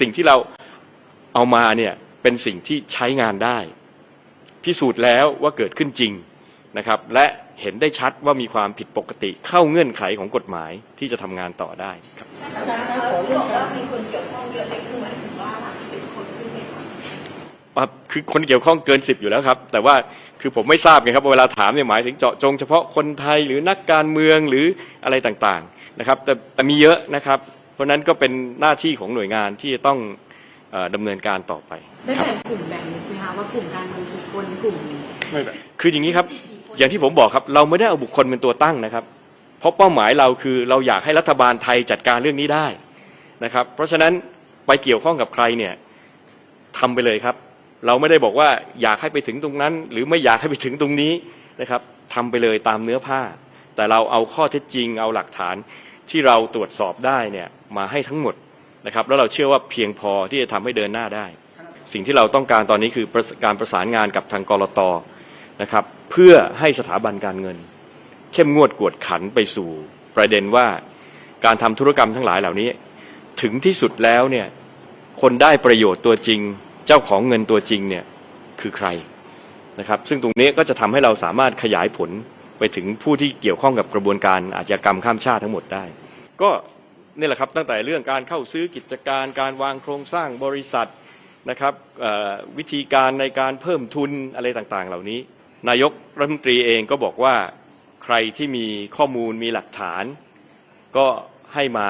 สิ่งที่เราเอามาเนี่ยเป็นสิ่งที่ใช้งานได้ พิสูจน์แล้วว่าเกิดขึ้นจริงนะครับ และเห็นได้ชัดว่ามีความผิดปกติเข้าเงื่อนไขของกฎหมายที่จะทำงานต่อได้ครับ อาจารย์คะขอเรื่องบอกว่ามีคนเกี่ยวข้องเยอะเลยคือหมายถึงว่าหลักสิบคนขึ้นไหมคะอะคือคนเกี่ยวข้องเกินสิบอยู่แล้วครับ แต่ว่าคือผมไม่ทราบไงครับว่าเวลาถามเนี่ยหมายถึงเจาะจงเฉพาะคนไทยหรือนักการเมืองหรืออะไรต่างๆนะครับ แต่แต่มีเยอะนะครับ เพราะฉะนั้นก็เป็นหน้าที่ของหน่วยงานที่จะต้องเอ่อดำเนินการต่อไปได้ครับ แบ่งกลุ่มแบ่งไหมคะว่ากลุ่มการเมืองกี่คนกลุ่มคืออย่างนี้ครับ อย่างที่ผมบอกครับ เราไม่ได้เอาบุคคลเป็นตัวตั้งนะครับ เพราะเป้าหมายเราคือเราอยากให้รัฐบาลไทยจัดการเรื่องนี้ได้นะครับ เพราะฉะนั้นไปเกี่ยวข้องกับใครเนี่ยทำไปเลยครับ เราไม่ได้บอกว่าอยากให้ไปถึงตรงนั้น หรือไม่อยากให้ไปถึงตรงนี้นะครับทำไปเลยตามเนื้อผ้า แต่เราเอาข้อเท็จจริง เอาหลักฐาน ที่เราตรวจสอบได้เนี่ยมาให้ทั้งหมดนะครับแล้วเราเชื่อว่าเพียงพอที่จะทำให้เดินหน้าได้ สิ่งที่เราต้องการตอนนี้คือการประสานงานกับทางกรตนะครับเพื่อให้สถาบันการเงิน เข้มงวดกวดขันไปสู่ประเด็นว่าการทำธุรกรรมทั้งหลายเหล่านี้ ถึงที่สุดแล้วเนี่ยคนได้ประโยชน์ตัวจริง เจ้าของเงินตัวจริงเนี่ยคือใครนะครับซึ่งตรงนี้ก็จะทำให้เราสามารถขยายผลไปถึงผู้ที่เกี่ยวข้องกับกระบวนการอาชญากรรมข้ามชาติทั้งหมดได้ ก็นี่แหละครับตั้งแต่เรื่องการเข้าซื้อกิจการการวางโครงสร้างบริษัทนะครับวิธีการในการเพิ่มทุนอะไรต่างๆ เหล่านี้ นายกรัฐมนตรีเองก็บอกว่าใครที่มีข้อมูลมีหลักฐาน ก็ให้มา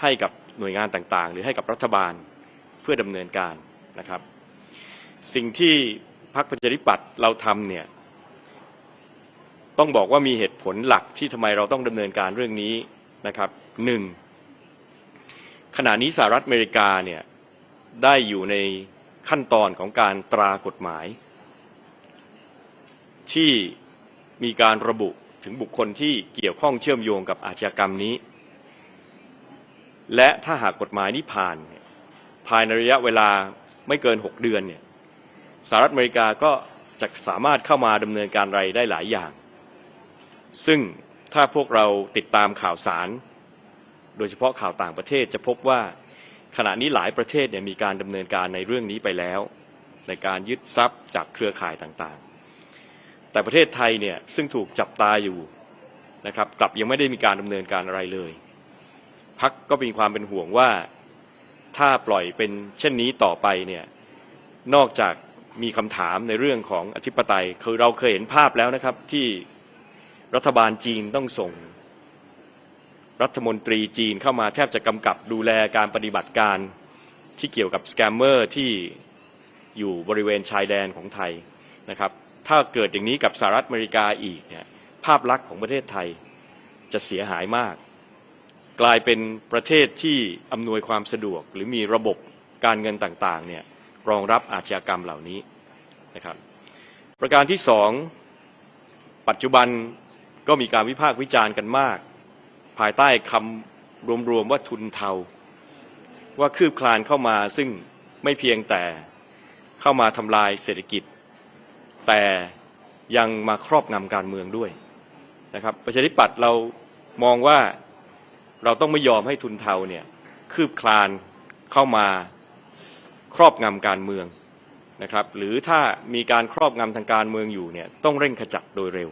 ให้กับหน่วยงานต่างๆ หรือให้กับรัฐบาลเพื่อดำเนินการนะครับ สิ่งที่พรรคประชาธิปัตย์เราทำเนี่ยต้องบอกว่ามีเหตุผลหลักที่ทำไมเราต้องดำเนินการเรื่องนี้นะครับ หนึ่งขณะนี้สหรัฐอเมริกาเนี่ยได้อยู่ในขั้นตอนของการตรากฎหมาย ที่มีการระบุถึงบุคคลที่เกี่ยวข้องเชื่อมโยงกับอาชญากรรมนี้ และถ้าหากกฎหมายนี้ผ่าน ภายในระยะเวลาไม่เกิน 6 เดือนเนี่ยสหรัฐอเมริกาก็จะสามารถเข้ามาดำเนินการอะไรได้หลายอย่าง ซึ่งถ้าพวกเราติดตามข่าวสาร โดยเฉพาะข่าวต่างประเทศจะพบว่าขณะนี้หลายประเทศเนี่ยมีการดำเนินการในเรื่องนี้ไปแล้ว ในการยึดทรัพย์จากเครือข่ายต่างๆ แต่ประเทศไทยเนี่ยซึ่งถูกจับตาอยู่นะครับกลับยังไม่ได้มีการดำเนินการอะไรเลยพักก็มีความเป็นห่วงว่าถ้าปล่อยเป็นเช่นนี้ต่อไปเนี่ยนอกจากมีคำถามในเรื่องของอธิปไตยคือเราเคยเห็นภาพแล้วนะครับที่รัฐบาลจีนต้องส่ง รัฐมนตรีจีนเข้ามาแทบจะกำกับดูแลการปฏิบัติการที่เกี่ยวกับสแกมเมอร์ที่อยู่บริเวณชายแดนของไทยนะครับถ้าเกิดอย่างนี้กับสหรัฐอเมริกาอีกเนี่ยภาพลักษณ์ของประเทศไทยจะเสียหายมาก กลายเป็นประเทศที่อำนวยความสะดวก หรือมีระบบการเงินต่างๆเนี่ยรองรับอาชญากรรมเหล่านี้นะครับประการที่สองปัจจุบันก็มีการวิพากษ์วิจารณ์กันมาก ภายใต้คำรวมๆว่าทุนเทา ว่าคืบคลานเข้ามาซึ่งไม่เพียงแต่เข้ามาทำลายเศรษฐกิจ แต่ยังมาครอบงำการเมืองด้วยนะครับประชาธิปัตย์เรามองว่าเราต้องไม่ยอมให้ทุนเทาเนี่ยคืบคลานเข้ามาครอบงำการเมืองนะครับ หรือถ้ามีการครอบงำทางการเมืองอยู่เนี่ยต้องเร่งขจัดโดยเร็ว